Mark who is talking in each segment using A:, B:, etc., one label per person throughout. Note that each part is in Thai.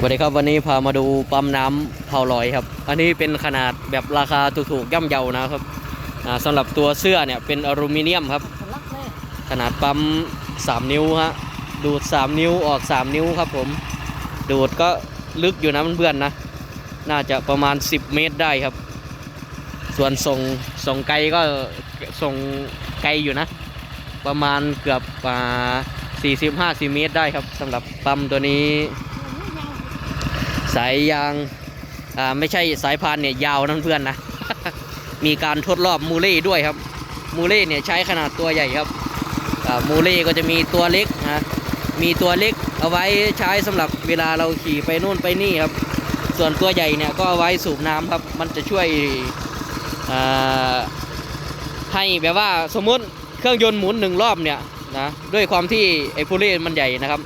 A: สวัสดีครับวันนี้พามาดูปั๊มน้ำเผาลอยครับ อันนี้เป็นขนาดแบบราคาถูกๆย่ำเยานะครับอ่าสำหรับตัวเสื้อเนี่ยเป็นอลูมิเนียมครับ ขนาดปั๊ม 3 นิ้วฮะดูด 3 นิ้วออก 3 นิ้วครับผม ดูดก็ลึกอยู่นะเพื่อนๆนะ น่าจะประมาณ 10 เมตรได้ครับ ส่วนส่งส่งไกลก็ส่งไกลอยู่นะ ประมาณเกือบอ่า40-50 เมตรได้ครับสำหรับปั๊มตัวนี้ สายยางอ่าไม่ใช่สายพานเนี่ยยาวนั่นเพื่อนนะ มีการทดรอบมูเล่ด้วยครับ มูเล่เนี่ยใช้ขนาดตัวใหญ่ครับมูเล่ก็จะมีตัวเล็กนะมีตัวเล็กเอาไว้ใช้สำหรับเวลาเราขี่ไปนู่นไปนี่ครับ ส่วนตัวใหญ่เนี่ยก็เอาไว้สูบน้ำครับ มันจะช่วยอ่าให้แบบว่าสมมติเครื่องยนต์หมุนหนึ่งรอบเนี่ยนะด้วยความที่ไอ้พูเล่มันใหญ่นะครับ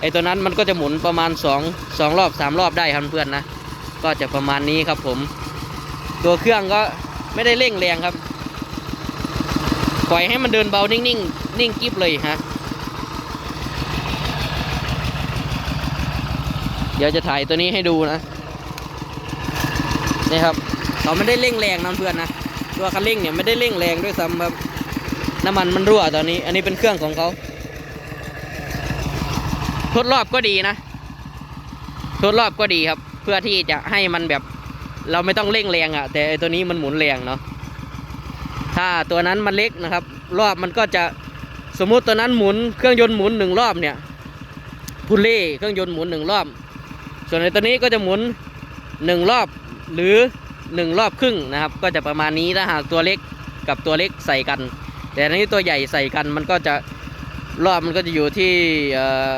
A: ไอตัวนั้นมันก็จะหมุนประมาณ2 2รอบ3รอบได้ครับเพื่อนนะ ก็จะประมาณนี้ครับผม ตัวเครื่องก็ไม่ได้เร่งแรงครับ ปล่อยให้มันเดินเบานิ่งๆนิ่งกิ๊บเลยฮะ เดี๋ยวจะถ่ายตัวนี้ให้ดูนะ นี่ครับ เราไม่ได้เร่งแรงนะเพื่อนนะ ตัวคันเร่งเนี่ยไม่ได้เร่งแรงด้วยซ้ำครับ น้ำมันมันรั่วตอนนี้ อันนี้เป็นเครื่องของเขา ทดรอบก็ดีนะ ทดรอบก็ดีครับ เพื่อที่จะให้มันแบบ เราไม่ต้องเร่งแรงอะ่ะ แต่ตัวนี้มันหมุนแรงเนาะถ้าตัวนั้นมันเล็กนะครับ รอบมันก็จะสมมุติตัวนั้นหมุนเครื่องยนต์หมุนหนึ่งรอบเนี่ยพุลเล่เครื่องยนต์หมุนหนึ่งรอบ ส่วนในตัวนี้ก็จะหมุนหนึ่งรอบหรือหนึ่งรอบครึ่งนะครับ ก็จะประมาณนี้ถ้าหากตัวเล็กกับตัวเล็กใส่กัน แต่อันนี้ตัวใหญ่ใส่กันมันก็จะรอบมันก็จะอยู่ที่เอ่อ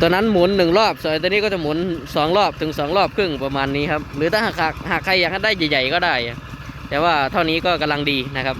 A: ตัวนั้นหมุนหนึ่งรอบส่วนตัวนี้ก็จะหมุนสองรอบถึงสองรอบครึ่งประมาณนี้ครับ หรือถ้าหากหากใครอยากได้ใหญ่ ๆ ก็ได้ แต่ว่าเท่านี้ก็กำลังดีนะครับ